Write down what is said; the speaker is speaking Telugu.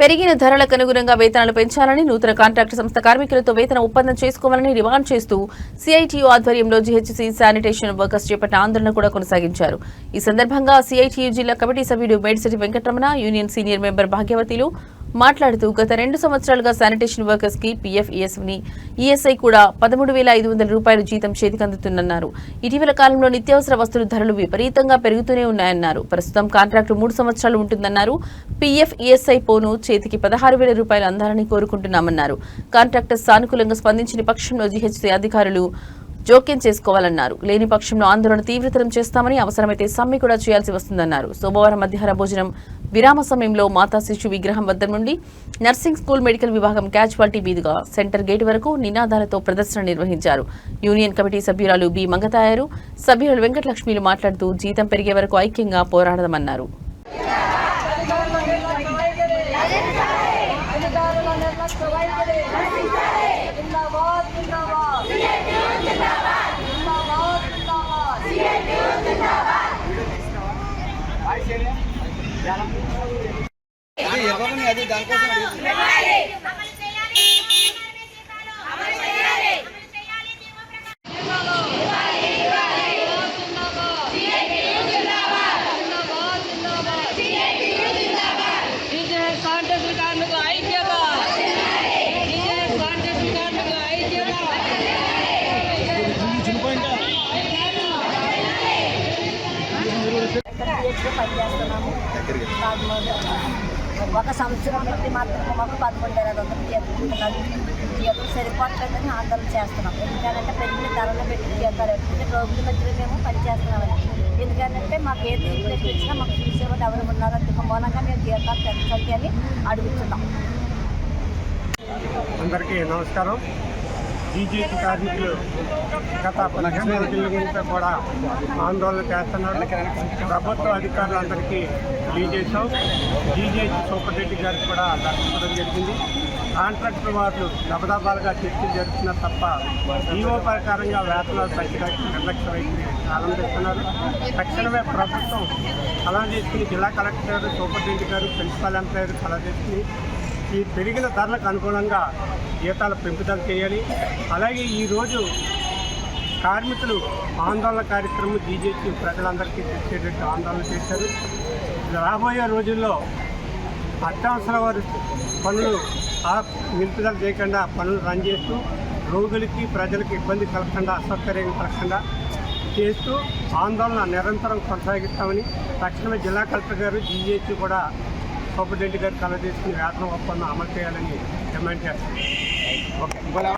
పెరిగిన ధరలకు అనుగుణంగా వేతనాలు పెంచాలని నూతన కాంట్రాక్టు సంస్థ కార్మికులతో వేతన ఒప్పందం చేసుకోవాలని డిమాండ్ చేస్తూ సిఐటియు ఆధ్వర్యంలో జీహెచ్సీ శానిటేషన్ వర్కర్స్ చేపట్టిన ఆందోళన కూడా కొనసాగించారు. ఈ సందర్భంగా సిఐటియు జిల్లా కమిటీ సభ్యుడు Medisetti Venkataramana union senior member భాగ్యవతిలు మాట్లాడుతూ గత రెండు సంవత్సరాలుగా శానిటేషన్ వర్కర్స్కి పీఎఫ్ ఈఎస్ని ఈఎస్ఐ కూడా పదమూడు వేల ఐదు వందల రూపాయల జీతం చేతికందుతుందన్నారు. ఇటీవల కాలంలో నిత్యావసర వస్తువుల ధరలు విపరీతంగా పెరుగుతూనే ఉన్నాయన్నారు. ప్రస్తుతం కాంట్రాక్టు మూడు సంవత్సరాలు ఉంటుందన్నారు. పీఎఫ్ ఈఎస్ఐ పోను చేతికి పదహారు వేల రూపాయలు అందాలని కోరుకుంటున్నామన్నారు. కాంట్రాక్టర్ సానుకూలంగా స్పందించిన పక్షంలో జీహెచ్సీ అధికారులు జోక్యం చేసుకోవాలన్నారు. లేని పక్షంలో ఆందోళన తీవ్రతరం చేస్తామని అవసరమైతే సమ్మె కూడా చేయాల్సి వస్తుందన్నారు. సోమవారం మధ్యాహ్న భోజనం విరామ సమయంలో మాతా శిశు విగ్రహం వద్ద నుండి నర్సింగ్ స్కూల్ మెడికల్ విభాగం క్యాజువాలిటీ మీదుగా సెంటర్ గేట్ వరకు నినాదాలతో ప్రదర్శన నిర్వహించారు. యూనియన్ కమిటీ సభ్యురాలు బి. మంగతాయారు సభ్యులు వెంకటలక్ష్మిలు మాట్లాడుతూ జీతం పెరిగే వరకు ఐక్యంగా పోరాడదమన్నారు అధికారుల నిర్లక్ష్య వైఖరి కార్మికుల ఐక్యత పనిచేస్తున్నాము ఒక సంవత్సరం నుండి మాత్రం మాకు పదకొండు వేల ఐదు వందలు జీతం జీతం సరిపోవట్లేదని ఆందోళన చేస్తున్నాం. ఎందుకంటే పెరిగిన ధరలు పెట్టి జీతాలు ఎందుకంటే రోగుల మధ్యలో మేము పనిచేస్తున్నామని ఎందుకంటే మాకు ఏది తీర్పు ఇచ్చినా మాకు చూసేవాళ్ళు ఎవరు ఉన్నారు? అందుకు మూలంగా మేము జీతాలు పెంచండి అని అడుగుతున్నాం. అందరికీ నమస్కారం. బీజేపీ కార్మికులు గత పదిహేను రోజుల నుంచి కూడా ఆందోళన చేస్తున్నారు. ప్రభుత్వ అధికారులందరికీ తెలియజేశాం. సూపర్ సూపరింటెండెంట్ గారికి కూడా దర్శించడం జరిగింది కాంట్రాక్టర్ వారు దబదబాలుగా చర్చలు జరుగుతున్నారు తప్ప ఈవో ప్రకారంగా వేతనాలు తగ్గడానికి నిర్లక్ష్య వైఖరి ఆనందిస్తున్నారు తక్షణమే ప్రభుత్వం అలా చేసుకుని జిల్లా కలెక్టర్ సూపరింటెండెంట్ గారు ప్రిన్సిపల్ ఎంప్లాయర్ సలహా చేసుకుని ఈ పెరిగిన ధరలకు అనుగుణంగా జీతాల పెంపుదల చేయాలి. అలాగే ఈరోజు కార్మికులు ఆందోళన కార్యక్రమం జీజేసీ ప్రజలందరికీ తెచ్చేటట్టు ఆందోళన చేశారు. రాబోయే రోజుల్లో అత్యవసర వారి పనులు ఆ నిలుపుదల చేయకుండా పనులు రన్ చేస్తూ రోగులకి ప్రజలకు ఇబ్బంది కలగకుండా అసౌకర్యం కలగకుండా చేస్తూ ఆందోళన నిరంతరం కొనసాగిస్తామని తక్షణమే జిల్లా కలెక్టర్ గారు జీజేసీ కూడా సూపరింటెండెంట్ గారు కలవ తీసుకుని వేతనం ఒప్పందం అమలు చేయాలని డిమాండ్ చేస్తారు ఓకే.